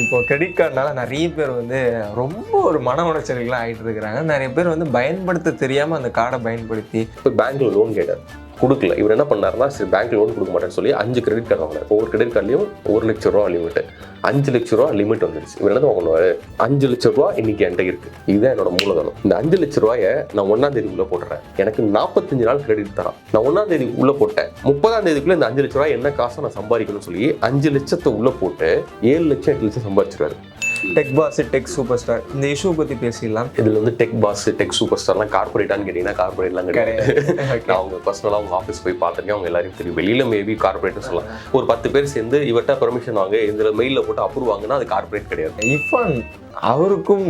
இப்போ கிரெடிட் கார்டுனால நிறைய பேர் வந்து ரொம்ப ஒரு மன உளைச்சலுக்குலாம் ஆகிட்டு இருக்கிறாங்க நிறைய பேர் வந்து பயன்படுத்த தெரியாமல் அந்த கார்டை பயன்படுத்தி இப்போ பேங்க்ல லோன் கேட்டார். கொடுக்கல. இவர் என்ன பண்ணாருன்னா சரி பேங்க் லோன் கொடுக்க மாட்டேன்னு சொல்லி அஞ்சு கிரெடிட் கார்டு வாங்கினார். ஒவ்வொரு கிரெடிட் கார்டுலையும் ஒரு லட்ச ரூபா லிமிட் அஞ்சு லட்ச ரூபா லிமிட் வந்துருச்சு. இவர் என்ன வாங்கினாரு? அஞ்சு லட்ச ரூபா இன்னைக்கு என்கிட்ட இருக்கு. இதுதான் என்னோட மூலதனம். இந்த அஞ்சு லட்ச ரூபாயை நான் ஒன்னாம் தேதி உள்ள போட்டுறேன். எனக்கு நாற்பத்தஞ்சு நாள் கிரெடிட் தரான். நான் ஒன்னாம் தேதி உள்ள போட்டேன். முப்பதாம் தேதிக்குள்ள இந்த அஞ்சு லட்ச ரூபாய் என்ன காசை நான் சம்பாதிக்கணும்னு சொல்லி அஞ்சு லட்சத்தை உள்ள போட்டு ஏழு லட்சம் எட்டு லட்சம் சம்பாதிச்சிருவாரு. Tech boss tech super star இந்த இஷ்யூ பற்றி பேசிடலாம். இதுல வந்து டெக் பாஸ் டெக் சூப்பர் ஸ்டார்லாம் கார்பரேட்டான்னு கேட்டீங்கன்னா கார்பரேட்லாம் கிடையாது. நான் அவங்க பர்சனலாக அவங்க ஆஃபீஸ் போய் பார்த்துருக்கேன் அவங்க எல்லாரையும் தெரியும். வெளியில மேபி கார்பரேட்னு சொல்லலாம். ஒரு பத்து பேர் சேர்ந்து இவர்கிட்ட பெர்மிஷன் வாங்க இதில் மெயிலில் போட்டு அப்ரூவ் வாங்கினா அது கார்பரேட் கிடையாது. இஃபான் அவருக்கும்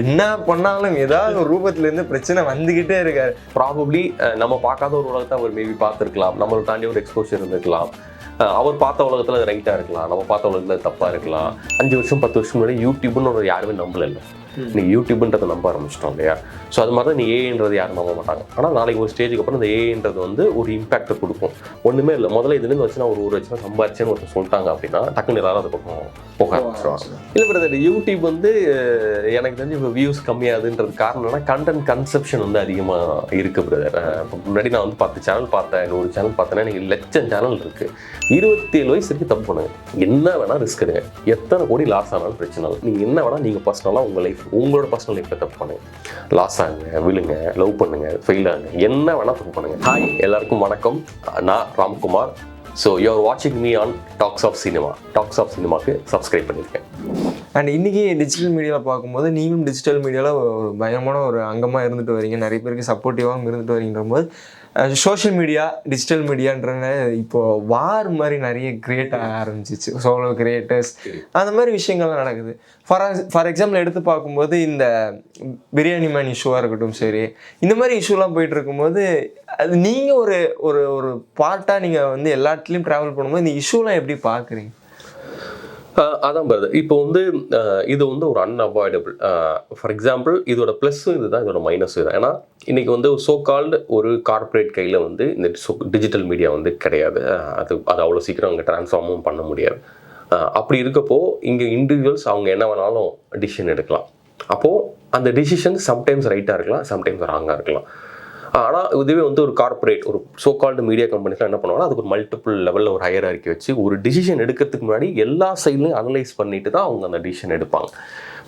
என்ன பண்ணாலும் ஏதாவது ஒரு ரூபத்துல இருந்து பிரச்சனை வந்துகிட்டே இருக்காரு. ப்ராபப்ளி நம்ம பார்க்காத ஒரு உலகத்தை அவர் மேபி பார்த்துருக்கலாம். நம்மளை தாண்டி ஒரு எக்ஸ்போஷர் இருந்திருக்கலாம். அவர் பார்த்த உலகத்தில் அது ரைட்டாக இருக்கலாம். நம்ம பார்த்த உலகத்தில் தப்பாக இருக்கலாம். அஞ்சு வருஷம் பத்து வருஷம் முன்னாடி யூடியூப்னு ஒரு யாருமே நம்பலை இல்லை. இன்னைக்கு யூடியூப்ன்றதை நம்ப ஆரம்பிச்சிட்டோம் இல்லையா? ஸோ அது மாதிரி தான் நீ ஏன்றது யாரும் நம்ப மாட்டாங்க. ஆனால் நாளைக்கு ஒரு ஸ்டேஜுக்கு அப்புறம் இந்த ஏன்றது வந்து ஒரு இம்பாக்டை கொடுக்கும். ஒன்றுமே இல்லை. முதல்ல இதுலேருந்து வச்சு நான் ஒரு ஒரு லட்சம் சம்பாரிச்சேன்னு ஒருத்தர் சொல்லிட்டாங்க அப்படின்னா டக்குன்னு எல்லாரும் அது பக்கம் போக இல்லை பிரதர் யூடியூப் வந்து எனக்கு தெரிஞ்சு இப்போ வியூஸ் கம்மியாகுதுன்றது காரணம் என்னன்னா கண்டென்ட் கன்செப்ஷன் வந்து அதிகமாக இருக்கு பிரதர் இப்போ முன்னாடி நான் வந்து பத்து சேனல் பார்த்தேன் நூறு சேனல் பார்த்தேன்னா எனக்கு லட்சம் சேனல் இருக்கு. இருபத்தி ஏழு வயசு வரைக்கும் தப்பு பண்ணுங்க. என்ன வேணா ரிஸ்க் எடுங்க. எத்தனை கோடி லாஸ் ஆனாலும் பிரச்சனை இல்லை. நீங்கள் என்ன வேணா நீங்கள் பர்சனலாக உங்கள் லைஃப் உங்களோட பர்சனல் லைஃப்பில் தப்பு பண்ணுங்க. லாஸ் ஆகுங்க விழுங்க லவ் பண்ணுங்க ஃபெயில் ஆகுங்க என்ன வேணா தப்பு பண்ணுங்க. ஹாய் எல்லாருக்கும் வணக்கம். நான் ராம்குமார். ஸோ யூஆர் வாட்சிங் me on Talks of Cinema Talks of சினிமாக்கு சப்ஸ்கிரைப் பண்ணியிருக்கேன் அண்ட் இன்றைக்கி டிஜிட்டல் மீடியாவில் பார்க்கும்போது நீங்களும் டிஜிட்டல் மீடியாவில் ஒரு பயங்கரமான ஒரு அங்கமாக இருந்துட்டு வரீங்க. நிறைய பேருக்கு சப்போர்ட்டிவாகவும் இருந்துட்டு வரீங்கிற போது சோஷியல் மீடியா டிஜிட்டல் மீடியான்றங்க இப்போ வார் மாதிரி நிறைய கிரியேட் ஆக ஆரம்பிச்சிச்சு. சோலோ கிரியேட்டர்ஸ் அந்த மாதிரி விஷயங்கள்லாம் நடக்குது. ஃபார் ஃபார் எக்ஸாம்பிள் எடுத்து பார்க்கும்போது இந்த பிரியாணி மேன் இஷ்யூவாக இருக்கட்டும் சரி. இந்த மாதிரி இஷ்யூலாம் போயிட்டு இருக்கும்போது அது நீங்கள் ஒரு ஒரு ஒரு பார்ட்டாக நீங்கள் வந்து எல்லா இடத்துலையும் ட்ராவல் பண்ணும்போது இந்த இஷ்யூலாம் எப்படி பார்க்குறீங்க? அதான் பிரதர் இப்போ வந்து இது வந்து ஒரு அன்அவாய்டபிள் ஃபார் எக்ஸாம்பிள் இதோட ப்ளஸ்ஸும் இதுதான் இதோட மைனஸும் இதுதான் ஏன்னா இன்றைக்கி வந்து சோ கால்டு ஒரு கார்ப்பரேட் கையில் வந்து இந்த டிஜிட்டல் மீடியா வந்து கிடையாது. அது அது அவ்வளோ சீக்கிரம் அங்கே ட்ரான்ஸ்ஃபார்மும் பண்ண முடியாது. அப்படி இருக்கப்போ இங்கே இண்டிவிஜுவல்ஸ் அவங்க என்ன வேணாலும் டிசிஷன் எடுக்கலாம். அப்போது அந்த டிசிஷன் சம்டைம்ஸ் ரைட்டாக இருக்கலாம் சம்டைம்ஸ் ராங்காக இருக்கலாம். ஆனால் இதுவே வந்து ஒரு கார்ப்பரேட் ஒரு சோ கால்டு மீடியா கம்பெனிஸ்லாம் என்ன பண்ணுவாங்கன்னா அதுக்கு ஒரு மல்டிபிள் லெவலில் ஒரு ஹையர் அறிக்கை வச்சு ஒரு டிசிஷன் எடுக்கிறதுக்கு முன்னாடி எல்லா சைட்லையும் அனலைஸ் பண்ணிட்டு தான் அவங்க அந்த டிசிஷன் எடுப்பாங்க.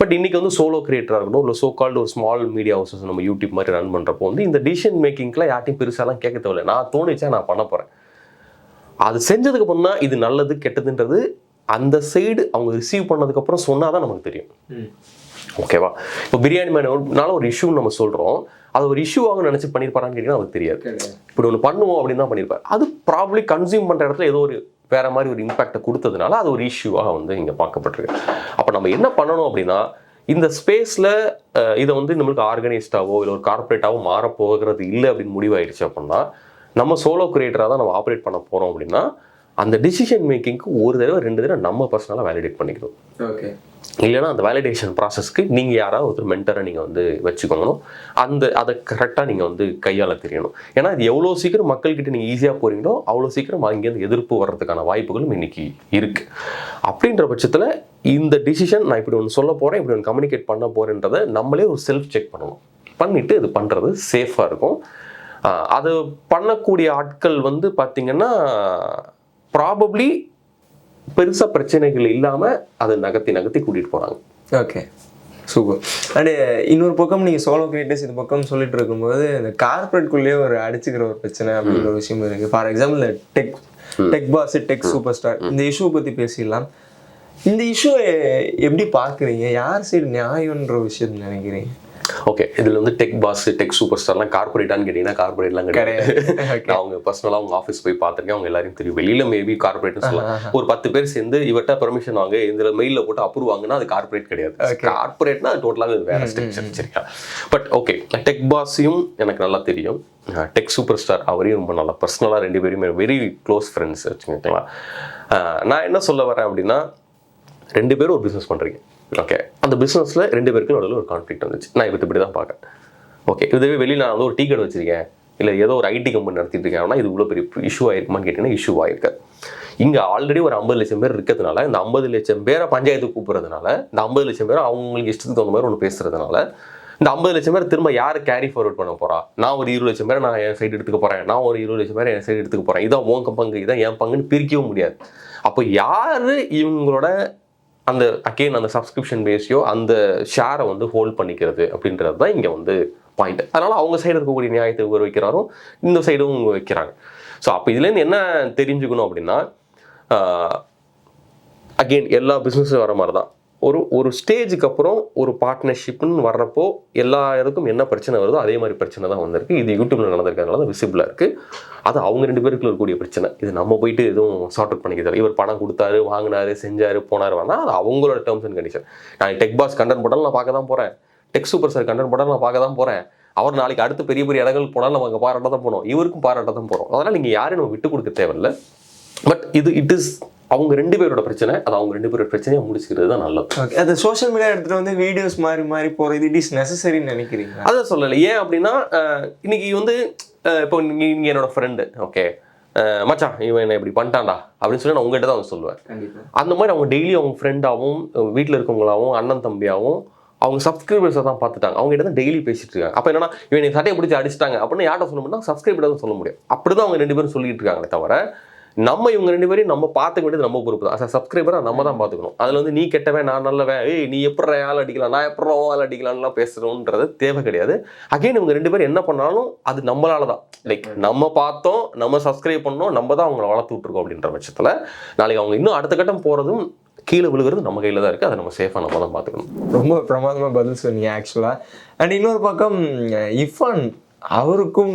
பட் இன்னைக்கு வந்து சோலோ கிரியேட்டராக இருக்கட்டும் இல்லை சோ கால்டு ஒரு ஸ்மால் மீடியா ஹவுசஸ் நம்ம யூடியூப் மாதிரி ரன் பண்ணுறப்போ வந்து இந்த டிசிஷன் மேக்கிங்க்குலாம் யார்ட்டையும் பெருசாலாம் கேட்க தேவையில்லை. நான் தோணுச்சா நான் பண்ண போகிறேன் அது செஞ்சதுக்கு அப்புறம் தான் இது நல்லது கெட்டதுன்றது அந்த சைடு அவங்க ரிசீவ் பண்ணதுக்கப்புறம் சொன்னால் தான் நமக்கு தெரியும். ஓகேவா இப்போ பிரியாணி மேனால ஒரு இஷ்யூ நம்ம சொல்கிறோம் அது ஒரு இஷ்யூவாக நினச்சி பண்ணியிருப்பாரான்னு கேட்டிங்கன்னா அவருக்கு தெரியாது. இப்படி ஒன்று பண்ணுவோம் அப்படின்னு தான் பண்ணியிருப்பார் அது ப்ராப்ளி கன்சியூம் பண்ணுற இடத்துல ஏதோ ஒரு வேற மாதிரி ஒரு இம்பாக்டை கொடுத்ததுனால அது ஒரு இஷ்யூவாக வந்து இங்கே பார்க்கப்பட்டிருக்கு. அப்போ நம்ம என்ன பண்ணணும் அப்படின்னா இந்த ஸ்பேஸில் இதை வந்து நம்மளுக்கு ஆர்கனைஸ்டாவோ இல்லை ஒரு கார்பரேட்டாவோ மாறப்போகிறது இல்லை அப்படின்னு முடிவாயிடுச்சு அப்படின்னா நம்ம சோலோ கிரியேட்டராக தான் நம்ம ஆப்ரேட் பண்ண போகிறோம் அப்படின்னா அந்த டிசிஷன் மேக்கிங்க்கு ஒரு தடவை ரெண்டு தடவை நம்ம பர்சனலாக வேலிடேட் பண்ணிக்கணும். ஓகே இல்லைன்னா அந்த வேலிடேஷன் ப்ராசஸ்க்கு நீங்கள் யாராவது ஒருத்தர் மென்டரை நீங்கள் வந்து வச்சுக்கணும் அந்த அதை கரெக்டாக நீங்கள் வந்து கையாள தெரியணும். ஏன்னா இது எவ்வளோ சீக்கிரம் மக்கள்கிட்ட நீங்கள் ஈஸியாக போகிறீங்களோ அவ்வளோ சீக்கிரம் அங்கேருந்து எதிர்ப்பு வர்றதுக்கான வாய்ப்புகளும் இன்னைக்கு இருக்குது அப்படின்ற பட்சத்தில் இந்த டிசிஷன் நான் இப்படி ஒன்று சொல்ல போகிறேன் இப்படி ஒன்று கம்யூனிகேட் பண்ண போகிறேன்றதை நம்மளே ஒரு செல்ஃப் செக் பண்ணணும். பண்ணிவிட்டு இது பண்ணுறது சேஃபாக இருக்கும். அது பண்ணக்கூடிய ஆட்கள் வந்து பார்த்திங்கன்னா ப்ராபப்ளி பெருசாக பிரச்சனைகள் இல்லாமல் அதை நகர்த்தி நகர்த்தி கூட்டிகிட்டு போகிறாங்க ஓகே சூப்பர் அண்டு இன்னொரு பக்கம் நீங்கள் சோலோ கிரியேட்டர்ஸ் இந்த பக்கம் சொல்லிட்டு இருக்கும்போது இந்த கார்பரேட்குள்ளேயே ஒரு அடிச்சுக்கிற ஒரு பிரச்சனை அப்படின்ற ஒரு விஷயம் இருக்கு. For example tech tech boss tech superstar இந்த இஷ்யூ பற்றி பேசிடலாம். இந்த இஷ்யூ எப்படி பார்க்குறீங்க? யார் சைடு நியாயம்ன்ற விஷயம் நினைக்கிறீங்க? ஓகே இதில் வந்து டெக் பாஸ் டெக் சூப்பர் ஸ்டார்லாம் கார்பரேட்டான்னு கேட்டிங்கன்னா கார்பரேட்லாம் கிடையாது. நான் அவங்க பர்சனலாக அவங்க ஆஃபீஸ் போய் பார்த்துருக்கேன் அவங்க எல்லாரையும் தெரியும். வெளியில மேபி கார்பரேட்னு சொல்லலாம். ஒரு பத்து பேர் சேர்ந்து இவர்கிட்ட பெர்மிஷன் வாங்க இதில் மெயிலில் போட்டு அப்ரூவ் வாங்கினா அது கார்பரேட் கிடையாது. கார்பரேட்னா அது டோட்டலாக வேற ஸ்ட்ரக்சர் சரியா? பட் ஓகே டெக் பாஸையும் எனக்கு நல்லா தெரியும். டெக் சூப்பர் ஸ்டார் அவரையும் ரொம்ப நல்லா பர்சனலாக ரெண்டு பேருமே வெரி க்ளோஸ் ஃப்ரெண்ட்ஸ் வச்சுக்கலாம் நான் என்ன சொல்ல வரேன் அப்படின்னா ரெண்டு பேரும் ஒரு பிஸ்னஸ் பண்ணுறீங்க ஓகே அந்த பிஸ்னஸில் ரெண்டு பேருக்கும் நடுவில் ஒரு கான்ஃப்ளிக் வந்துச்சு. நான் இப்போ இப்படி தான் பார்க்கறேன். ஓகே இதுவே வெளியில் நான் வந்து ஒரு டீ கடை வச்சிருக்கேன். இல்லை ஏதோ ஒரு ஐடி கம்பெனி நடத்திட்டு இருக்கேன் இது இவ்வளோ பெரிய இஷ்யூ ஆயிருக்குமான்னு கேட்டிங்கன்னா இஷ்யூ ஆயிருக்காது. இங்கே ஆல்ரெடி ஒரு ஐம்பது லட்சம் பேர் இருக்கிறதுனால இந்த ஐம்பது லட்சம் பேரை பஞ்சாயத்துக்கு கூப்பிட்றதுனால இந்த ஐம்பது லட்சம் பேர் அவங்களுக்கு இஷ்டத்துக்கு தகுந்த மாதிரி ஒன்று பேசுறதுனால இந்த ஐம்பது லட்சம் பேர் திரும்ப யார் கேரி ஃபார்வர்ட் பண்ண போறா? நான் ஒரு இருபது லட்சம் பேரை நான் என் சைடு எடுத்துக்க போறேன். நான் ஒரு இருபது லட்சம் பேர் என் சைடு எடுத்துக்க போறேன். இதான் உங்க பங்கு இதான் என் பங்குன்னு பிரிக்கவும் முடியாது. அப்போ யார் இவங்களோட அந்த அகெயின் அந்த சப்ஸ்கிரிப்ஷன் பேஸையோ அந்த ஷேரை வந்து ஹோல்ட் பண்ணிக்கிறது அப்படின்றது தான் இங்கே வந்து பாயிண்ட் அதனால் அவங்க சைடு இருக்கக்கூடிய நியாயத்தை இவர் வைக்கிறாரோ இந்த சைடும் வைக்கிறாங்க. ஸோ அப்போ இதுலேருந்து என்ன தெரிஞ்சுக்கணும் அப்படின்னா அகெயின் எல்லா பிஸ்னஸும் வர மாதிரி தான் ஒரு ஒரு ஸ்டேஜுக்கு அப்புறம் ஒரு பார்ட்னர்ஷிப்னு வர்றப்போ எல்லாருக்கும் என்ன பிரச்சனை வருதோ அதே மாதிரி பிரச்சனை தான் வந்திருக்கு. இது யூடியூப்பில் நடந்திருக்கிறதுனால தான் விசிபிளாக இருக்குது அது அவங்க ரெண்டு பேருக்குள்ள இருக்கக்கூடிய பிரச்சனை. இது நம்ம போயிட்டு எதுவும் சார்ட் அவுட் பண்ணிக்கிறது இவர் பணம் கொடுத்தாரு வாங்கினாரு செஞ்சாரு போனார் வந்தால் அது அவங்களோட டேர்ம்ஸ் அண்ட் கண்டிஷன் நான் டெக் பாஸ் கண்டென்ட் போட்டாலும் நான் பார்க்க தான் போகிறேன் டெக் சூப்பர் சார் கண்டென்ட் போட்டாலும் நான் பார்க்க தான் போகிறேன் அவர் நாளைக்கு அடுத்து பெரிய பெரிய இடங்கள் போனாலும் நம்ம அங்கே பாராட்ட தான் போனோம். இவருக்கும் பாராட்ட தான் போகிறோம் அதனால் நீங்கள் யாரையும் நம்ம விட்டு கொடுக்க தேவையில்ல. பட் இது இட் இஸ் அவங்க ரெண்டு பேரோட பிரச்சனை. அது அவங்க ரெண்டு பேரோட பிரச்சனையை முடிச்சுக்கிறது தான் நல்லது. ஓகே அது சோஷியல் மீடியா எடுத்துட்டு வந்து வீடியோஸ் மாறி மாறி போறது இட் இஸ் நெசசரின்னு நினைக்கிறீங்க அதான் சொல்லலை. ஏன் அப்படின்னா இன்னைக்கு வந்து இப்போ நீங்க நீங்க என்னோட ஃப்ரெண்டு ஓகே மச்சான் இவன் என்ன இப்படி பண்ணிட்டான்டா அப்படின்னு சொல்லி நான் உங்ககிட்ட தான் வந்து சொல்லுவேன். அந்த மாதிரி அவங்க டெய்லி அவங்க ஃப்ரெண்டாகவும் வீட்டில் இருக்கவங்களாவும் அண்ணன் தம்பியாகவும் அவங்க சப்ஸ்கிரைபர்ஸை தான் பார்த்துட்டாங்க. அவங்க கிட்ட தான் டெய்லி பேசிட்டு இருக்காங்க. அப்போ என்னன்னா இவன் சட்டையை பிடிச்சி அடிச்சிட்டாங்க அப்படின்னு யார்ட்ட சொல்ல முடியும் சப்ஸ்கிரைபர் தான் சொல்ல முடியும். அப்படி தான் அவங்க ரெண்டு பேரும் சொல்லிட்டு இருக்காங்களே தவிர நம்ம இவங்க ரெண்டு பேரையும் நம்ம பார்த்துக்க வேண்டியது நம்ம பொறுப்பு தான். அஸ் சப்ஸ்கிரைபராக நம்ம தான் பார்த்துக்கணும். அதில் வந்து நீ கெட்டவன் நான் நல்லவன் ஏய் நீ எப்படி ஆள் அடிக்கலாம் நான் எப்படி ஆள் அடிக்கலாம்லாம் பேசுகிறோன்றது தேவை கிடையாது. அகைன் இவங்க ரெண்டு பேரும் என்ன பண்ணாலும் அது நம்மளால தான். லைக் நம்ம பார்த்தோம் நம்ம சப்ஸ்கிரைப் பண்ணோம் நம்ம தான் அவங்கள வளர்த்து விட்ருக்கோம் அப்படின்ற பட்சத்தில் நாளைக்கு அவங்க இன்னும் அடுத்த கட்டம் போகிறதும் கீழே விழுகிறது நம்ம கையில் தான் இருக்குது அதை நம்ம சேஃபாக நம்ம தான் பார்த்துக்கணும். ரொம்ப பிரமாதமா பதில் சொன்னீங்க ஆக்சுவலா அண்ட் இன்னொரு பக்கம் இஃபான் அவருக்கும்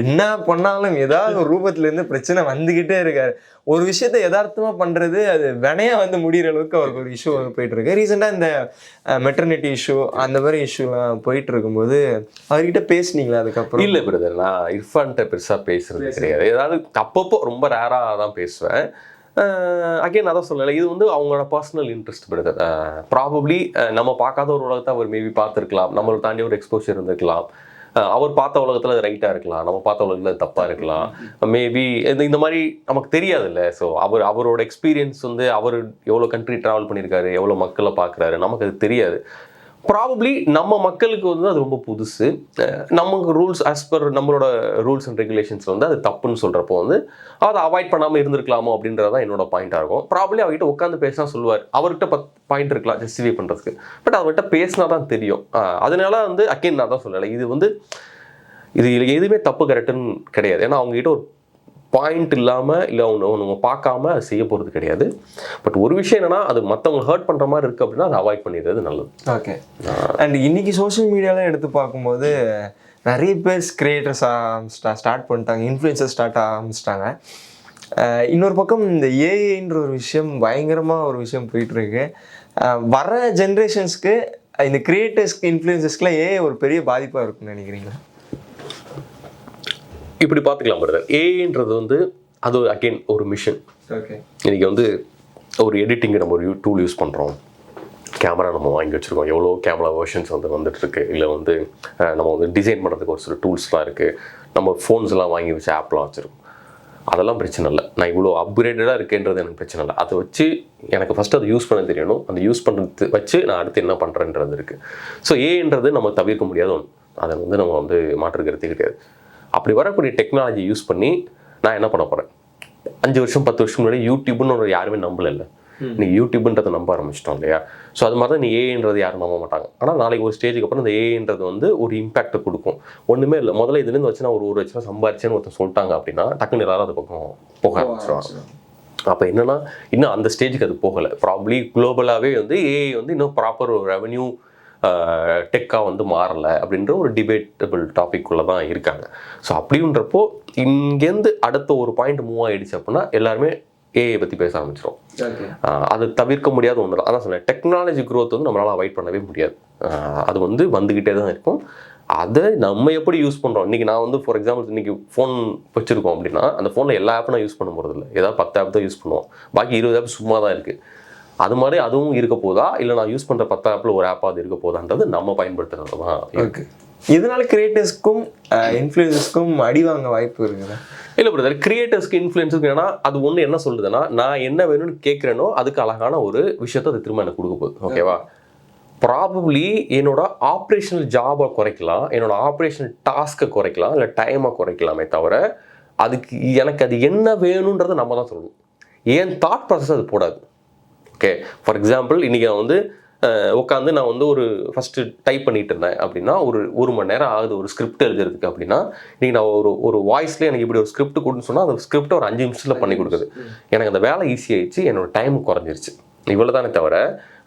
என்ன பண்ணாலும் ஏதாவது ஒரு ரூபத்துல இருந்து பிரச்சனை வந்துகிட்டே இருக்காரு. ஒரு விஷயத்த யதார்த்தமா பண்றது அது வினையா வந்து முடியிற அளவுக்கு அவருக்கு ஒரு இஷ்யூ போயிட்டு இருக்கு. ரீசெண்டா இந்த மெட்டர்னிட்டி இஷ்யூ அந்த மாதிரி இஷ்யூலாம் போயிட்டு இருக்கும்போது அவர்கிட்ட பேசுனீங்களா அதுக்கப்புறம்? இல்லை பிரதர் நான் இர்ஃபான்கிட்ட பெருசாக பேசுறது கிடையாது. ஏதாவது அப்பப்போ ரொம்ப ரேராக தான் பேசுவேன். அகைன் அதான் சொல்லலை. இது வந்து அவங்களோட பர்சனல் இன்ட்ரெஸ்ட் பிரதர் ப்ராபப்ளி நம்ம பார்க்காத ஒரு உலகத்தை அவர் மேபி பார்த்துருக்கலாம். நம்மளை தாண்டி ஒரு எக்ஸ்போஷர் இருந்திருக்கலாம். அவர் பார்த்த உலகத்தில் அது ரைட்டாக இருக்கலாம். நம்ம பார்த்த உலகத்தில் அது தப்பாக இருக்கலாம். மேபி இந்த இந்த மாதிரி நமக்கு தெரியாதுல்ல. ஸோ அவர் அவரோட எக்ஸ்பீரியன்ஸ் வந்து அவர் எவ்வளோ கண்ட்ரி ட்ராவல் பண்ணியிருக்காரு எவ்வளோ மக்களை பார்க்குறாரு நமக்கு அது தெரியாது. ப்ராபப்ளி நம்ம மக்களுக்கு வந்து அது ரொம்ப புதுசு. நமக்கு ரூல்ஸ் ஆஸ் பர் நம்மளோட ரூல்ஸ் அண்ட் ரெகுலேஷன்ஸ் வந்து அது தப்புன்னு சொல்கிறப்போ வந்து அதை அவாய்ட் பண்ணாமல் இருந்திருக்கலாமோ அப்படின்றது தான் என்னோட பாயிண்டாக இருக்கும். ப்ராபப்ளி அவர்கிட்ட உட்காந்து பேசினா சொல்லுவார். அவர்கிட்ட பத் பாயிண்ட் இருக்கலாம் ஜஸ்டிஃபை பண்ணுறதுக்கு பட் அவர்கிட்ட பேசினா தான் தெரியும். அதனால வந்து அக்கேன் நான் தான் சொல்லலை. இது வந்து இது எதுவுமே தப்பு கரெக்டுன்னு கிடையாது. ஏன்னா அவங்ககிட்ட ஒரு பாயிண்ட் இல்லாமல் இல்லை அவங்க அவங்க பார்க்காம அது செய்ய போகிறது கிடையாது. பட் ஒரு விஷயம் என்னன்னா அது மற்றவங்க ஹர்ட் பண்ணுற மாதிரி இருக்குது அப்படின்னா அதை அவாய்ட் பண்ணிடுறது நல்லது. ஓகே அண்ட் இன்னைக்கு சோஷியல் மீடியாலாம் எடுத்து பார்க்கும்போது நிறைய பேர் கிரியேட்டர்ஸ் ஸ்டார்ட் பண்ணிட்டாங்க இன்ஃப்ளூயன்சர் ஸ்டார்ட் ஆரம்பிச்சிட்டாங்க. இன்னொரு பக்கம் இந்த ஏஐன்ற ஒரு விஷயம் பயங்கரமாக ஒரு விஷயம் போயிட்டு இருக்கு அஹ் வர ஜென்ரேஷன்ஸ்க்கு இந்த கிரியேட்டர்ஸ்க்கு இன்ஃப்ளூயன்சஸ்க்குலாம் ஏஐ ஒரு பெரிய பாதிப்பாக இருக்கும்னு நினைக்கிறீங்களா? இப்படி பார்த்துக்கலாம் பிரதர் ஏன்றது வந்து அது அகெயின் ஒரு மிஷன் ஓகே இன்னைக்கு வந்து ஒரு எடிட்டிங்கு நம்ம ஒரு டூல் யூஸ் பண்ணுறோம் கேமரா நம்ம வாங்கி வச்சுருக்கோம். எவ்வளோ கேமரா வெர்ஷன்ஸ் வந்து வந்துட்டு இருக்கு இல்லை வந்து நம்ம வந்து டிசைன் பண்ணுறதுக்கு ஒரு சில டூல்ஸ்லாம் இருக்குது நம்ம ஃபோன்ஸ்லாம் வாங்கி வச்சு ஆப்லாம் வச்சுருக்கோம். அதெல்லாம் பிரச்சனை இல்லை. நான் இவ்வளோ அப்கிரேடடாக இருக்கேன்றது எனக்கு பிரச்சனை இல்லை. அதை வச்சு எனக்கு ஃபஸ்ட்டு அதை யூஸ் பண்ண தெரியணும். அந்த யூஸ் பண்ணுறது வச்சு நான் அடுத்து என்ன பண்ணுறேன்றது இருக்குது ஸோ ஏன்றது நம்ம தவிர்க்க முடியாத ஒன்று அதை வந்து நம்ம வந்து மாற்றுக்கிறது கிடையாது. அப்படி வரக்கூடிய டெக்னாலஜி யூஸ் பண்ணி நான் என்ன பண்ண போகிறேன் அஞ்சு வருஷம் பத்து வருஷம் முன்னாடி யூடியூப்னு ஒரு யாருமே நம்பல இல்லை நீ யூடியூப்ன்றதை நம்ப ஆரம்பிச்சிட்டோம் இல்லையா? ஸோ அது மாதிரி தான் நீ ஏன்றது யாரும் நம்ப மாட்டாங்க. ஆனால் நாளைக்கு ஒரு ஸ்டேஜுக்கு அப்புறம் இந்த ஏன்றது வந்து ஒரு இம்பாக்ட் கொடுக்கும். ஒன்றுமே இல்லை. முதல்ல இதுலேருந்து வச்சு நான் ஒரு ஒரு லட்சம் சம்பாரிச்சேன்னு ஒருத்தர் சொல்லிட்டாங்க அப்படின்னா டக்குன்னு எல்லாரும் அது பக்கம் போக ஆரம்பிச்சிருவாங்க. அப்போ என்னன்னா இன்னும் அந்த ஸ்டேஜுக்கு அது போகலை. ப்ராப்ளி குளோபலாகவே வந்து ஏஐ வந்து இன்னும் ப்ராப்பர் ஒரு ரெவன்யூ டெக்காக வந்து மாறலை அப்படின்ற ஒரு டிபேட்டபிள் டாபிக்குள்ளே தான் இருக்காங்க. ஸோ அப்படின்றப்போ இங்கேருந்து அடுத்த ஒரு பாயிண்ட் மூவ் ஆயிடுச்சு அப்படின்னா எல்லாருமே ஏஐ பற்றி பேச ஆரம்பிச்சிடும் அது தவிர்க்க முடியாத ஒன்று தான் அதான் சொன்னேன் டெக்னாலஜி growth வந்து நம்மளால் அவாய்ட் பண்ணவே முடியாது. அது வந்து வந்துக்கிட்டே தான் இருக்கும். அதை நம்ம எப்படி யூஸ் பண்ணுறோம் இன்றைக்கி நான் வந்து ஃபார் எக்ஸாம்பிள் இன்றைக்கி ஃபோன் வச்சுருக்கோம் அப்படின்னா அந்த ஃபோனில் எல்லா ஆப்பும் நான் யூஸ் பண்ண போகிறது இல்லை ஏதாவது பத்து ஆப் தான் யூஸ் பண்ணுவோம். பாக்கி இருபது ஆப் சும்மா தான் இருக்குது அது மாதிரி அதுவும் இருக்க போதா? இல்லை நான் யூஸ் பண்ணுற பத்து ஆப்பில் ஒரு ஆப்பாக அது இருக்க போதான்றது நம்ம பயன்படுத்துறது தான் ஓகே இதனால கிரியேட்டர்ஸ்க்கும் இன்ஃப்ளூயன்சஸ்க்கும் அடி வாங்க வாய்ப்பு இருக்குதா? இல்லை பிரதர் கிரியேட்டர்ஸ்க்கு இன்ஃப்ளூயன்ஸுக்கு ஏன்னா அது ஒன்று என்ன சொல்லுதுன்னா நான் என்ன வேணும்னு கேட்குறேனோ அதுக்கு அழகான ஒரு விஷயத்தை அது திரும்ப எனக்கு கொடுக்க போகுது. ஓகேவா ப்ராபப்ளி என்னோட ஆப்ரேஷனல் ஜாபை குறைக்கலாம் என்னோட ஆப்ரேஷனல் டாஸ்க்கை குறைக்கலாம் இல்லை டைமை குறைக்கலாமே தவிர அதுக்கு எனக்கு அது என்ன வேணுன்றதை நம்ம தான் சொல்லணும். ஏன் தாட் ப்ராசஸ் அது போடாது. ஓகே ஃபார் எக்ஸாம்பிள் இன்றைக்கி நான் வந்து உட்காந்து நான் வந்து ஒரு ஃபஸ்ட்டு டைப் பண்ணிட்டு இருந்தேன் அப்படின்னா ஒரு ஒரு மணி நேரம் ஆகுது ஒரு ஸ்கிரிப்ட் எழுதுறதுக்கு அப்படின்னா இன்றைக்கி நான் ஒரு ஒரு வாய்ஸ்லேயே எனக்கு இப்படி ஒரு ஸ்கிரிப்ட் கொடுன்னு சொன்னால் அந்த ஸ்கிரிப்டை ஒரு அஞ்சு நிமிஷத்தில் பண்ணி கொடுக்குது. எனக்கு அந்த வேலை ஈஸியாகிடுச்சு என்னோட டைம் குறைஞ்சிருச்சு. இவ்வளோ தானே தவிர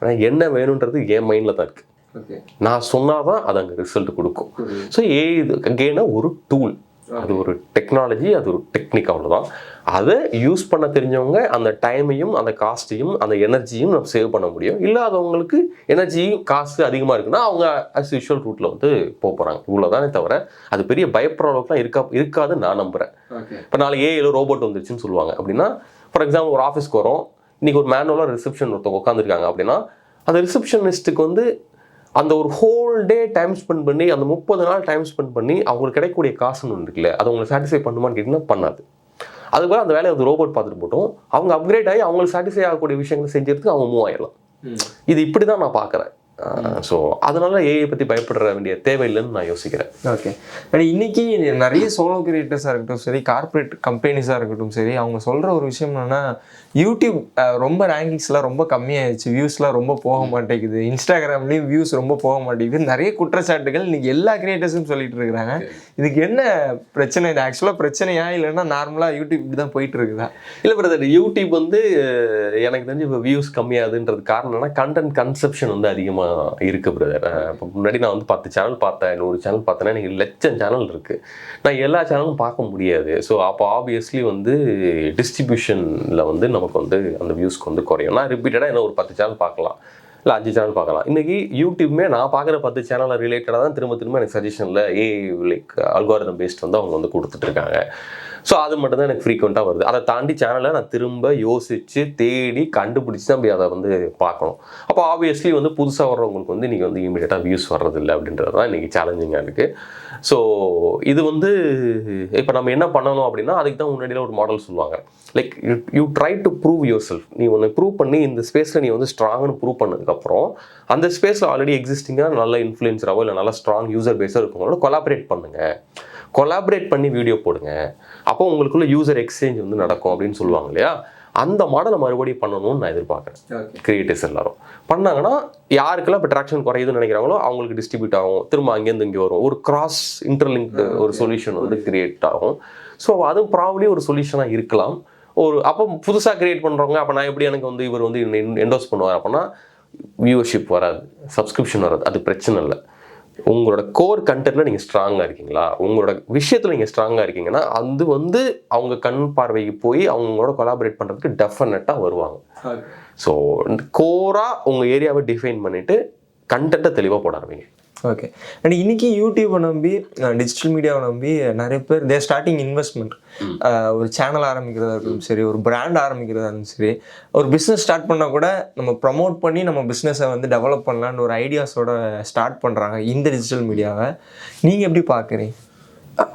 ஆனால் என்ன வேணுன்றது என் மைண்டில் தான் இருக்குது நான் சொன்னால் தான் அது அங்கே ரிசல்ட் கொடுக்கும். ஸோ ஏ இது அகெயினாக ஒரு டூல் அது ஒரு டெக்னாலஜி அது ஒரு டெக்னிக் அவ்வளோதான் அதை யூஸ் பண்ண தெரிஞ்சவங்க அந்த டைமையும் அந்த காஸ்ட்டையும் அந்த எனர்ஜியும் நம்ம சேவ் பண்ண முடியும். இல்லாதவங்களுக்கு எனர்ஜியும் காசு அதிகமாக இருக்குன்னா அவங்க அஸ் யூஷுவல் ரூட்டில் வந்து போக போகிறாங்க இவ்வளோதானே தவிர அது பெரிய பயப்படுற அளவுக்குலாம் இருக்கா இருக்காதுன்னு நான் நம்புகிறேன் இப்போ நாளைக்கு ஏழு ரோபோட் வந்துருச்சுன்னு சொல்லுவாங்க. அப்படின்னா ஃபார் எக்ஸாம்பிள் ஒரு ஆஃபீஸ்க்கு வரோம். இன்னைக்கு ஒரு மேனுவலாக ரிசப்ஷன் ஒருத்தவங்க உட்காந்துருக்காங்க அப்படின்னா அந்த ரிசப்ஷனிஸ்ட்டுக்கு வந்து அந்த ஒரு ஹோல் டே டைம் ஸ்பெண்ட் பண்ணி அந்த முப்பது நாள் டைம் ஸ்பெண்ட் பண்ணி அவங்களுக்கு கிடைக்கக்கூடிய காசுன்னு ஒன்று இருக்குல்ல அது உங்களுக்கு சாட்டிஸ்ஃபை பண்ணுமான்னு கேட்டிங்கன்னா பண்ணாது. அதுக்கு பதிலா அந்த வேலையை வந்து ரோபோட் பார்த்துட்டு போட்டோம். அவங்க அப்கிரேட் ஆகி அவங்களுக்கு சாட்டிஸ்ஃபை ஆகக்கூடிய விஷயங்களை செஞ்சதுக்கு அவங்க மூவ் ஆயிடலாம். இது இப்படி தான் நான் பார்க்குறேன். ஸோ அதனால ஏஐ பற்றி பயப்பட வேண்டிய தேவையில்லைன்னு நான் யோசிக்கிறேன். ஓகே அண்ட் இன்னைக்கு நிறைய சோலோ கிரியேட்டர்ஸாக இருக்கட்டும் சரி கார்ப்பரேட் கம்பெனிஸாக இருக்கட்டும் சரி அவங்க சொல்கிற ஒரு விஷயம் என்னன்னா யூடியூப் ரொம்ப ரேங்கிங்ஸ்லாம் ரொம்ப கம்மியாயிடுச்சு வியூஸ்லாம் ரொம்ப போக மாட்டேங்குது. இன்ஸ்டாகிராம்லேயும் வியூஸ் ரொம்ப போக மாட்டேங்குது. நிறைய குற்றச்சாட்டுகள் இன்னைக்கு எல்லா கிரியேட்டர்ஸும் சொல்லிட்டு இருக்கிறாங்க. இதுக்கு என்ன பிரச்சனை? இது ஆக்சுவலாக பிரச்சனையா இல்லைன்னா நார்மலாக யூடியூப் இப்படி தான் போயிட்டு இருக்குதா? இல்லை பிரதர் யூடியூப் வந்து எனக்கு தெரிஞ்சு இப்போ வியூஸ் கம்மியாகுதுன்றது காரணம் என்னன்னா கண்டென்ட் கன்செப்ஷன் வந்து அதிகமாக இருக்குது பிரதர் இப்போ முன்னாடி நான் வந்து பத்து சேனல் பார்த்தேன் நூறு சேனல் பார்த்தேன்னா எனக்கு லட்சம் சேனல் இருக்குது நான் எல்லா சேனலும் பார்க்க முடியாது. ஸோ அப்போ ஆப்வியஸ்லி வந்து டிஸ்ட்ரிபியூஷனில் வந்து நமக்கு வந்து அந்த வியூஸ்க்கு வந்து குறையும். நான் ரிப்பீட்டடாக என்ன ஒரு பத்து சேனல் பார்க்கலாம். இல்லை அஞ்சு சேனல் பார்க்கலாம். இன்றைக்கி யூடியூப்மே நான் பார்க்குற பத்து சேனலில் ரிலேட்டடாக தான் திரும்ப திரும்ப எனக்கு சஜஷனில் ஏ லைக் அல்காரிதம் பேஸ்ட் வந்து அவங்க வந்து கொடுத்துட்ருக்காங்க ஸோ அது மட்டும் தான் எனக்கு ஃப்ரீக்வெண்ட்டாக வருது. அதை தாண்டி சேனலை நான் திரும்ப யோசித்து தேடி கண்டுபிடிச்சி தான் போய் அதை வந்து பார்க்கணும். அப்போ ஆப்வியஸ்லி வந்து புதுசாக வர்றவங்களுக்கு வந்து இன்றைக்கி வந்து இமீடியட்டாக வியூஸ் வர்றதில்லை அப்படின்றது தான் இன்றைக்கி சேலஞ்சிங்காக இருக்குது ஸோ இது வந்து இப்போ நம்ம என்ன பண்ணணும் அப்படின்னா அதுக்கு தான் முன்னாடியில் ஒரு மாடல் சொல்லுவாங்க. Like you you try to prove yourself நீ ஒன்று ப்ரூவ் பண்ணி இந்த ஸ்பேஸில் நீ வந்து ஸ்ட்ராங்னு ப்ரூவ் பண்ணதுக்கப்புறம் அந்த ஸ்பேஸில் ஆல்ரெடி எக்ஸிஸ்டிங்காக நல்ல இன்ஃப்ளூயன்ஸராகவோ இல்லை நல்ல ஸ்ட்ராங் யூசர் பேஸாக இருக்கவங்களோட கொலாபரேட் பண்ணுங்கள் கொலாபரேட் பண்ணி வீடியோ போடுங்க. அப்போ உங்களுக்குள்ள யூசர் எக்ஸ்சேஞ்ச் வந்து நடக்கும் அப்படின்னு சொல்லுவாங்க இல்லையா? அந்த மாடலை மறுபடியும் பண்ணணும்னு நான் எதிர்பார்க்குறேன். கிரியேட்டர்ஸ் எல்லாரும். பண்ணாங்கன்னா யாருக்கெல்லாம் இப்போ ட்ராக்ஷன் குறையுதுன்னு நினைக்கிறாங்களோ அவங்களுக்கு டிஸ்ட்ரிபியூட் ஆகும். திரும்ப அங்கேருந்து இங்கே வரும். ஒரு கிராஸ் இன்டர்லிங்க்டு ஒரு சொல்யூஷன் வந்து கிரியேட் ஆகும். ஸோ அதுவும் ப்ராப்ளி ஒரு சொல்யூஷனாக இருக்கலாம். ஒரு அப்போ புதுசாக கிரியேட் பண்ணுறவங்க அப்போ நான் எப்படி எனக்கு வந்து இவர் வந்து என்டோஸ் பண்ணுவார் அப்படின்னா வியூவர்ஷிப் வராது. சப்ஸ்கிரிப்ஷன் வராது. அது பிரச்சனை இல்லை. உங்களோட கோர் கண்டென்ட்ல நீங்கள் ஸ்ட்ராங்காக இருக்கீங்களா? உங்களோட விஷயத்தில் நீங்கள் ஸ்ட்ராங்காக இருக்கீங்கன்னா அது வந்து அவங்க கண் பார்வைக்கு போய் அவங்களோட கொலாபரேட் பண்ணுறதுக்கு டெஃபினட்டாக வருவாங்க. ஸோ கோராக உங்கள் ஏரியாவை டிஃபைன் பண்ணிவிட்டு கண்டென்ட்டை தெளிவாக போட ஆரம்பிங்க. ஓகே அண்ட் இன்னைக்கு யூடியூப்பை நம்பி டிஜிட்டல் மீடியாவை நம்பி நிறைய பேர் தே ஸ்டார்டிங் இன்வெஸ்ட்மெண்ட் ஒரு சேனல் ஆரம்பிக்கிறதா இருக்கட்டும் சரி ஒரு பிராண்ட் ஆரம்பிக்கிறதா இருந்தாலும் சரி ஒரு பிஸ்னஸ் ஸ்டார்ட் பண்ணால் கூட நம்ம ப்ரமோட் பண்ணி நம்ம பிஸ்னஸை வந்து டெவலப் பண்ணலான்னு ஒரு ஐடியாஸோட ஸ்டார்ட் பண்ணுறாங்க இந்த டிஜிட்டல் மீடியாவை நீங்கள் எப்படி பார்க்குறீங்க?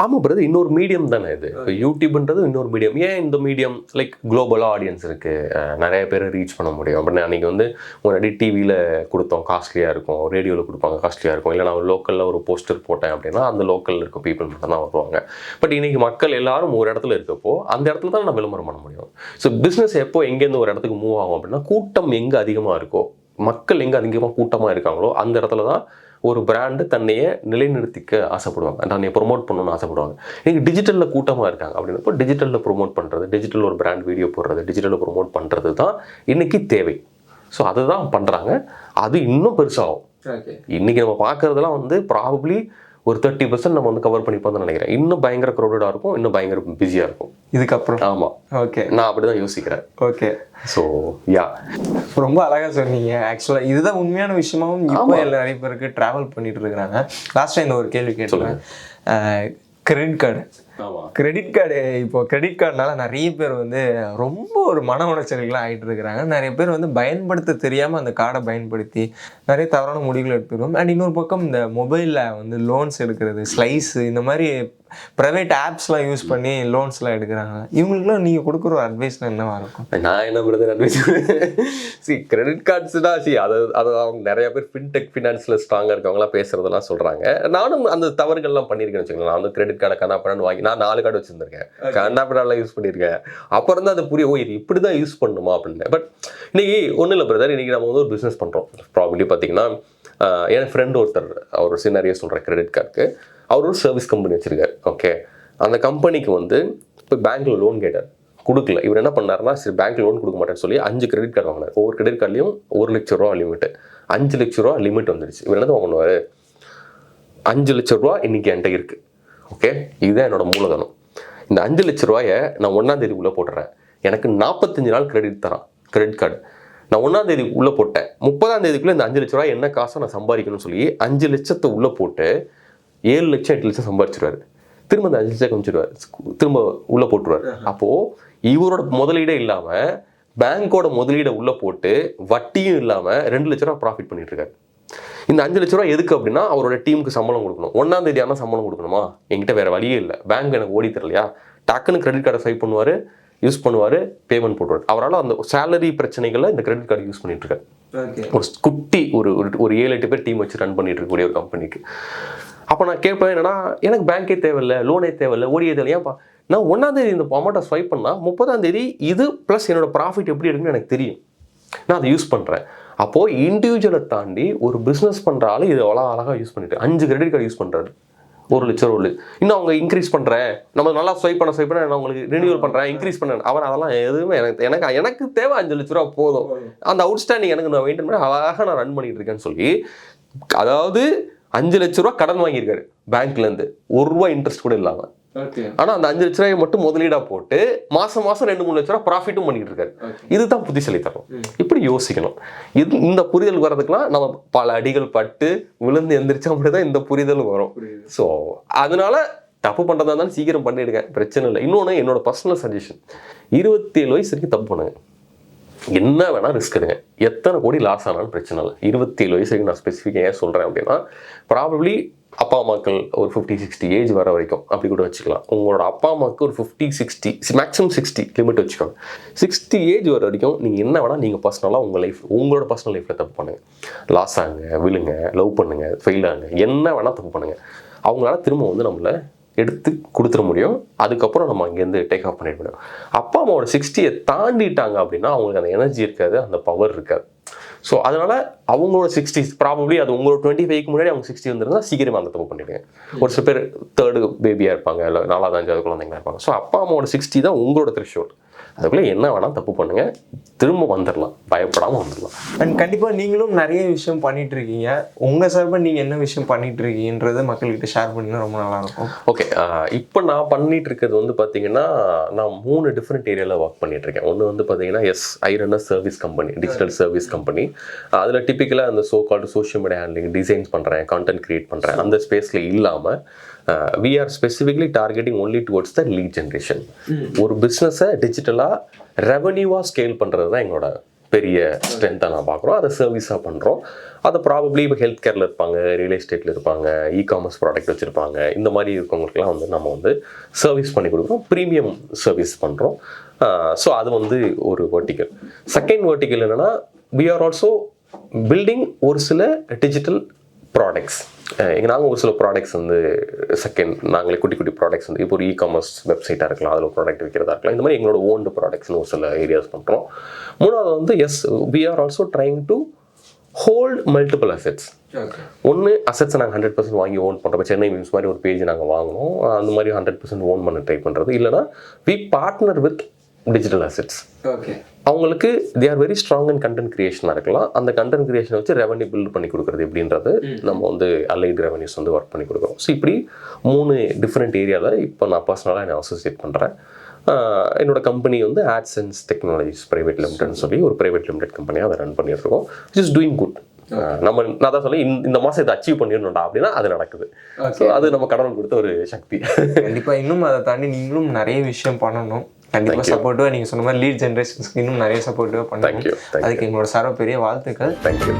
ஆமாம் பிரதர் இன்னொரு மீடியம் தானே இது? யூடியூப்ன்றது இன்னொரு மீடியம் ஏன் இந்த மீடியம் லைக் குளோபலாக ஆடியன்ஸ் இருக்குது நிறைய பேரை ரீச் பண்ண முடியும். அப்படின்னு அன்றைக்கி வந்து முன்னாடி டிவியில் கொடுத்தோம் காஸ்ட்லியாக இருக்கும். ரேடியோவில் கொடுப்பாங்க காஸ்ட்லியாக இருக்கும். இல்லை நான் லோக்கலில் ஒரு போஸ்டர் போட்டேன் அப்படின்னா அந்த லோக்கலில் இருக்க பீப்புள் மட்டும் தான் வருவாங்க. பட் இன்னைக்கு மக்கள் எல்லாரும் ஒரு இடத்துல இருக்கப்போ அந்த இடத்துல தான் நான் விளம்பரம் பண்ண முடியும். ஸோ பிஸ்னஸ் எப்போ எங்கேருந்து ஒரு இடத்துக்கு மூவ் ஆகும் அப்படின்னா கூட்டம் எங்கே அதிகமாக இருக்கோ மக்கள் எங்கே அதிகமாக கூட்டமாக இருக்காங்களோ அந்த இடத்துல தான் ஒரு பிராண்டு தன்னையே நிலைநிறுத்திக்க ஆசைப்படுவாங்க. தன்னையை ப்ரொமோட் பண்ணணும்னு ஆசைப்படுவாங்க. இன்னைக்கு டிஜிட்டலில் கூட்டமாக இருக்காங்க. அப்படின்னப்போ டிஜிட்டலில் ப்ரொமோட் பண்ணுறது டிஜிட்டல் ஒரு பிராண்ட் வீடியோ போடுறது டிஜிட்டலில் ப்ரொமோட் பண்ணுறது தான் இன்னைக்கு தேவை. ஸோ அதுதான் பண்ணுறாங்க அது இன்னும் பெருசாகும். ஓகே இன்னைக்கு நம்ம பார்க்கறதெல்லாம் வந்து ப்ராபப்ளி ஒரு தேர்ட்டி பர்சன்ட் நம்ம வந்து கவர் பண்ணிப்போம்னு நினைக்கிறேன். இன்னும் பயங்கர க்ரௌடடாக இருக்கும் இன்னும் பயங்கர பிஸியாக இருக்கும். இதுக்கப்புறம்? ஆமாம் ஓகே நான் அப்படி தான் யோசிக்கிறேன். ஓகே ஸோ யா ரொம்ப அழகா சொன்னீங்க. ஆக்சுவலாக இதுதான் உண்மையான விஷயமாவும் இப்போ நிறைய பேருக்கு ட்ராவல் பண்ணிட்டு இருக்கிறாங்க. லாஸ்ட்டாக இந்த ஒரு கேள்வி கேட்டுருங்க கிரெடிட் கார்டு கிரெடிட் கார்டு இப்போ கிரெடிட் கார்டுனால நிறைய பேர் வந்து ரொம்ப ஒரு மன உளைச்சல்கள்லாம் ஆகிட்டு இருக்கிறாங்க. நிறைய பேர் வந்து பயன்படுத்த தெரியாமல் அந்த கார்டை பயன்படுத்தி நிறைய தவறான முடிவுகள் எடுத்துருவோம் அண்ட் இன்னொரு பக்கம் இந்த மொபைலில் வந்து லோன்ஸ் எடுக்கிறது ஸ்லைஸ் இந்த மாதிரி ப்ரைவேட் ஆப்ஸ்லாம் யூஸ் பண்ணி லோன்ஸ்லாம் எடுக்கிறாங்க. இவங்களுக்குலாம் நீங்கள் கொடுக்குற ஒரு அட்வைஸ் என்னவா இருக்கும்? நான் என்ன பிரதர் அட்வைஸ் சி கிரெடிட் கார்ட்ஸ்னா சி அது அது அவங்க நிறைய பேர் ஃபின்டெக் ஃபினான்ஸில் ஸ்ட்ராங்காக இருக்கவங்களாம் பேசுறதெல்லாம் சொல்கிறாங்க நானும் அந்த தவறுகள்லாம் பண்ணியிருக்கேன்னு வச்சுக்கோங்களேன். நான் வந்து கிரெடிட் கார்டை கண்ணா பண்ணு வாங்கி நான் நாலு கார்டு வச்சிருந்திருக்கேன். கண்ணா பண்ணலாம் யூஸ் பண்ணியிருக்கேன். அப்புறம் தான் அது புரிய ஓ இது இப்படி தான் யூஸ் பண்ணணுமா அப்படின்னு. பட் இன்னைக்கு ஒன்றும் இல்லை பிரதர் இன்னைக்கு நம்ம வந்து ஒரு பிஸ்னஸ் பண்ணுறோம் ப்ராபர்ட்டி பார்த்தீங்கன்னா என் ஃப்ரெண்ட் ஒருத்தர் அவர் சின்னறிய சொல்கிறேன் கிரெடிட் கார்டுக்கு அவர் ஒரு சர்வீஸ் கம்பெனி வச்சுருக்காரு ஓகே அந்த கம்பெனிக்கு வந்து இப்போ பேங்க்கில் லோன் கேட்டார். கொடுக்கல. இவர் என்ன பண்ணாருன்னா சரி பேங்க் லோன் கொடுக்க மாட்டேன்னு சொல்லி அஞ்சு கிரெடிட் கார்டு வாங்கினார். ஒவ்வொரு கிரெடிட் கார்டுலையும் ஒரு லட்ச ரூபா லிமிட் அஞ்சு லட்ச ரூபா லிமிட் வந்துடுச்சு இவர் என்ன வாங்கினார் அஞ்சு லட்ச ரூபா இன்றைக்கி என்கிட்ட இருக்கு. ஓகே இதுதான் என்னோடய மூலதனம். இந்த அஞ்சு லட்ச ரூபாயை நான் ஒன்றாந்தேதி உள்ளே போட்டுறேன். எனக்கு நாற்பத்தஞ்சு நாள் கிரெடிட் தரான். கிரெடிட் கார்டு நான் ஒன்றாம் தேதி போட்டேன். முப்பதாம் தேதிக்குள்ளே இந்த அஞ்சு லட்ச ரூபாய் என்ன காசை நான் சம்பாதிக்கணும்னு சொல்லி அஞ்சு லட்சத்தை உள்ளே போட்டு ஏழு லட்சம் எட்டு லட்சம் சம்பாதிச்சிருவாரு திரும்ப அந்த அஞ்சு லட்சம் காமிச்சிருவாரு. திரும்ப உள்ள போட்டுருவாரு. அப்போ இவரோட முதலீடே இல்லாம பேங்கோட முதலீடை உள்ள போட்டு வட்டியும் இல்லாம ரெண்டு லட்ச ரூபா ப்ராஃபிட் பண்ணிட்டு இருக்காரு இந்த அஞ்சு லட்ச ரூபா எதுக்கு அப்படின்னா அவரோட டீமுக்கு சம்பளம் கொடுக்கணும். ஒன்றாம் தேதி ஆனால் சம்பளம் கொடுக்கணுமா? என்கிட்ட வேற வழியே இல்லை. பேங்க் எனக்கு ஓடி தரலையா? டக்குன்னு கிரெடிட் கார்டை ஸ்வைப் பண்ணுவார் யூஸ் பண்ணுவார் பேமெண்ட் போட்டுருவார். அவரால் அந்த சேலரி பிரச்சனைகளை இந்த கிரெடிட் கார்டு யூஸ் பண்ணிட்டு இருக்காரு ஓகே ஒரு குட்டி ஒரு ஒரு- ஒரு ஏழு எட்டு பேர் டீம் வச்சு ரன் பண்ணிட்டு இருக்கக்கூடிய ஒரு கம்பெனிக்கு அப்போ நான் கேட்பேன் என்னன்னா எனக்கு பேங்க்கே தேவையில்ல லோனே தேவையில்ல ஓடியே தேவை ஏன்ப்பா நான் ஒன்றாம் தேதி இந்த அமௌண்ட்டை ஸ்வைப் பண்ணால் முப்பதாம் தேதி இது ப்ளஸ் என்னோட ப்ராஃபிட் எப்படி இருக்குன்னு எனக்கு தெரியும். நான் அதை யூஸ் பண்ணுறேன் அப்போது இண்டிவிஜுவலை தாண்டி ஒரு பிஸ்னஸ் பண்ணுற ஆள் இது அவ்வளோ அழகாக யூஸ் பண்ணிட்டு அஞ்சு கிரெடிட் கார்டு யூஸ் பண்ணுறாரு ஒரு லட்சம் ரூபா இன்னும் அவங்க இன்க்ரீஸ் பண்ணுறேன் நம்ம நல்லா ஸ்வைப் பண்ண ஸ்வைப் பண்ண நான் உங்களுக்கு ரினியூவல் பண்ணுறேன் இன்க்ரீஸ் பண்ணேன் அவர் அதெல்லாம் எதுவுமே எனக்கு எனக்கு எனக்கு தேவை அஞ்சு லட்ச ரூபா போதும். அந்த அவுட்ஸ்டாண்டிங் எனக்கு நான் மெயின்டைன் பண்ணி அழகாக நான் ரன் பண்ணிட்டு இருக்கேன்னு சொல்லி அதாவது அஞ்சு லட்ச ரூபா கடன் வாங்கியிருக்காரு பேங்க்ல இருந்து ஒரு ரூபா இன்ட்ரெஸ்ட் கூட இல்லாம. ஓகே ஆனா அந்த அஞ்சு லட்ச ரூபாய் மட்டும் முதலீடா போட்டு மாசம் மாசம் ரெண்டு மூணு லட்ச ரூபா ப்ராஃபிட்டும் பண்ணிட்டு இருக்காரு. இதுதான் புத்திசாலித்தனம். இப்படி யோசிக்கணும். இது இந்த புரிதல் வர்றதுக்குலாம் நம்ம பல அடிகள் பட்டு விழுந்து எந்திரிச்சா மட்டும் தான் இந்த புரிதல் வரும். ஸோ அதனால தப்பு பண்ணுறதா இருந்தாலும் சீக்கிரம் பண்ணிடுங்க. பிரச்சனை இல்லை. இன்னொன்று என்னோட பர்சனல் சஜஷன் இருபத்தேழு வயசு வரைக்கும் தப்பு பண்ணுங்க. என்ன வேணால் ரிஸ்க் எடுங்க. எத்தனை கோடி லாஸ் ஆனாலும் பிரச்சனை இல்லை. இருபத்தேழு வயசு நான் ஸ்பெசிஃபிக்காக ஏன் சொல்கிறேன் அப்படின்னா ப்ராபப்ளி அப்பா அம்மாக்கள் ஒரு ஃபிஃப்டி சிக்ஸ்டி ஏஜ் வர வரைக்கும் அப்படி கூட வச்சுக்கலாம். உங்களோட அப்பா அம்மாவுக்கு ஒரு fifty sixty maximum sixty limit வச்சுக்கோங்க. சிக்ஸ்டி ஏஜ் வர வரைக்கும் நீங்கள் என்ன வேணால் நீங்கள் பர்சனலாக உங்கள் லைஃப் உங்களோட பர்சனல் லைஃப்பில் தப்பு பண்ணுங்கள் லாஸ் ஆகுங்க விழுங்க லவ் பண்ணுங்கள் ஃபெயில் ஆகுங்க என்ன வேணால் தப்பு பண்ணுங்க. அவங்களால திரும்ப வந்து நம்மளை எடுத்து கொடுத்துட முடியும். அதுக்கப்புறம் நம்ம அங்கேருந்து டேக் ஆஃப் பண்ணிட முடியும். அப்பா அம்மாவோட சிக்ஸ்டியை தாண்டிட்டாங்க அப்படின்னா அவங்களுக்கு அந்த எனர்ஜி இருக்காது அந்த பவர் இருக்காது. ஸோ அதனால் அவங்களோட சிக்ஸ்டி ப்ராபப்ளி அது உங்களோட டுவெண்ட்டி ஃபைவ்க்கு முன்னாடி அவங்க சிக்ஸ்டி வந்துருந்தா சீக்கிரமாக அந்த தப்பு பண்ணிடுங்க ஒரு சில பேர் தேர்டு பேபியாக இருப்பாங்க இல்லை நாலாவது அஞ்சாவது குழந்தைங்களா இருப்பாங்க. ஸோ அப்பா அம்மாவோட சிக்ஸ்டி தான் உங்களோட த்ரெஷோல்ட் அதுக்குள்ளே என்ன வேணால் தப்பு பண்ணுங்க. திரும்ப வந்துடலாம் பயப்படாமல் வந்துடலாம் அண்ட் கண்டிப்பா நீங்களும் நிறைய விஷயம் பண்ணிட்டு இருக்கீங்க உங்க சார்பா நீங்க என்ன விஷயம் பண்ணிட்டு இருக்கீங்கன்றத மக்கள்கிட்ட ஷேர் பண்ணா ரொம்ப நல்லா இருக்கும் ஓகே இப்போ நான் பண்ணிட்டு இருக்கிறது வந்து பார்த்தீங்கன்னா நான் மூணு டிஃப்ரெண்ட் ஏரியாவில் ஒர்க் பண்ணிட்டு இருக்கேன் ஒன்று வந்து பார்த்தீங்கன்னா S iron service company digital service company அதில் டிப்பிக்கலாக அந்த so called social media handling designs பண்ணுறேன் கான்டென்ட் கிரியேட் பண்ணுறேன் அந்த ஸ்பேஸில் இல்லாமல் we are specifically targeting only towards the lead generation ஒரு பிஸ்னஸை டிஜிட்டலாக ரெவன்யூவாக ஸ்கேல் பண்ணுறது தான் எங்களோட பெரிய ஸ்ட்ரென்த்தாக நான் பார்க்குறோம். அதை சர்வீஸாக பண்ணுறோம் அதை ப்ராபப்ளி இப்போ ஹெல்த் கேரில் இருப்பாங்க ரியல் எஸ்டேட்டில் இருப்பாங்க இ காமர்ஸ் ப்ராடக்ட் வச்சுருப்பாங்க. இந்த மாதிரி இருக்கவங்களுக்குலாம் வந்து நம்ம வந்து சர்வீஸ் பண்ணி கொடுக்குறோம். ப்ரீமியம் சர்வீஸ் பண்ணுறோம் ஸோ அது வந்து ஒரு வெர்டிக்கல் செகண்ட் வெர்டிக்கல் என்னென்னா வி ஆர் ஆல்சோ பில்டிங் ஒரு சில டிஜிட்டல் ப்ராடக்ட்ஸ் எங்கள் நாங்கள் ஒரு சில ப்ராடக்ட்ஸ் வந்து செகண்ட் நாங்களே குட்டி குட்டி ப்ராடக்ட்ஸ் வந்து இப்போ ஒரு இ காமர்ஸ் வெப்சைட்டாக இருக்கலாம் அதில் ப்ராடக்ட் விற்கிறதா இருக்கலாம் இந்த மாதிரி எங்களோட ஓன்டு ப்ராடக்ட்ஸ்னு ஒரு சில ஏரியாஸ் பண்ணுறோம் மூணாவது வந்து yes we are also trying to hold multiple assets ஒன்று அசெட்ஸை நாங்கள் ஹண்ட்ரட் பர்சன்ட் வாங்கி ஓன் பண்ணுறோம் சென்னை மீன்ஸ் மாதிரி ஒரு பேஜ் நாங்கள் வாங்கினோம் அந்த மாதிரி ஹண்ட்ரட் பர்சன்ட் ஓன் பண்ண ட்ரை பண்ணுறது இல்லைனா we partner with digital assets okay அவங்களுக்கு they are very strong and content கிரியேஷனாக இருக்கலாம். அந்த கண்டென்ட் கிரியேஷனை வச்சு ரெவன்யூ பில்ட் பண்ணி கொடுக்குறது எப்படின்றது நம்ம வந்து அலைட் ரெவன்யூஸ் வந்து ஒர்க் பண்ணி கொடுக்குறோம். ஸோ இப்படி மூணு டிஃப்ரெண்ட் ஏரியாவில் இப்போ நான் பர்சனலாக என்ன அசோசியேட் பண்ணுறேன் என்னோட கம்பெனி வந்து ஆட்சன்ஸ் டெக்னாலஜிஸ் ப்ரைவேட் லிமிடெட்னு சொல்லி ஒரு ப்ரைவேட் லிமிடெட் கம்பெனியாக அதை ரன் பண்ணிட்டு இருக்கோம் இட் இஸ் டூயிங் குட் நம்ம நான் தான் சொல்ல இந்த மாசம் இதை அச்சீவ் பண்ணிடணும்டா அப்படின்னா அது நடக்குது. ஸோ அது நம்ம கடவுள் கொடுத்த ஒரு சக்தி. கண்டிப்பா இன்னும் அதை தாண்டி நீங்களும் நிறைய விஷயம் பண்ணணும். கண்டிப்பா சப்போர்ட்டிவா நீங்க சொன்ன மாதிரி லீட் ஜென்ரேஷன்ஸ்க்கு இன்னும் நிறைய சப்போர்ட்டிவா பண்ணணும் தேங்க்யூ அதுக்கு எங்களோட சார்பு பெரிய வாழ்த்துக்கள். தேங்க்யூ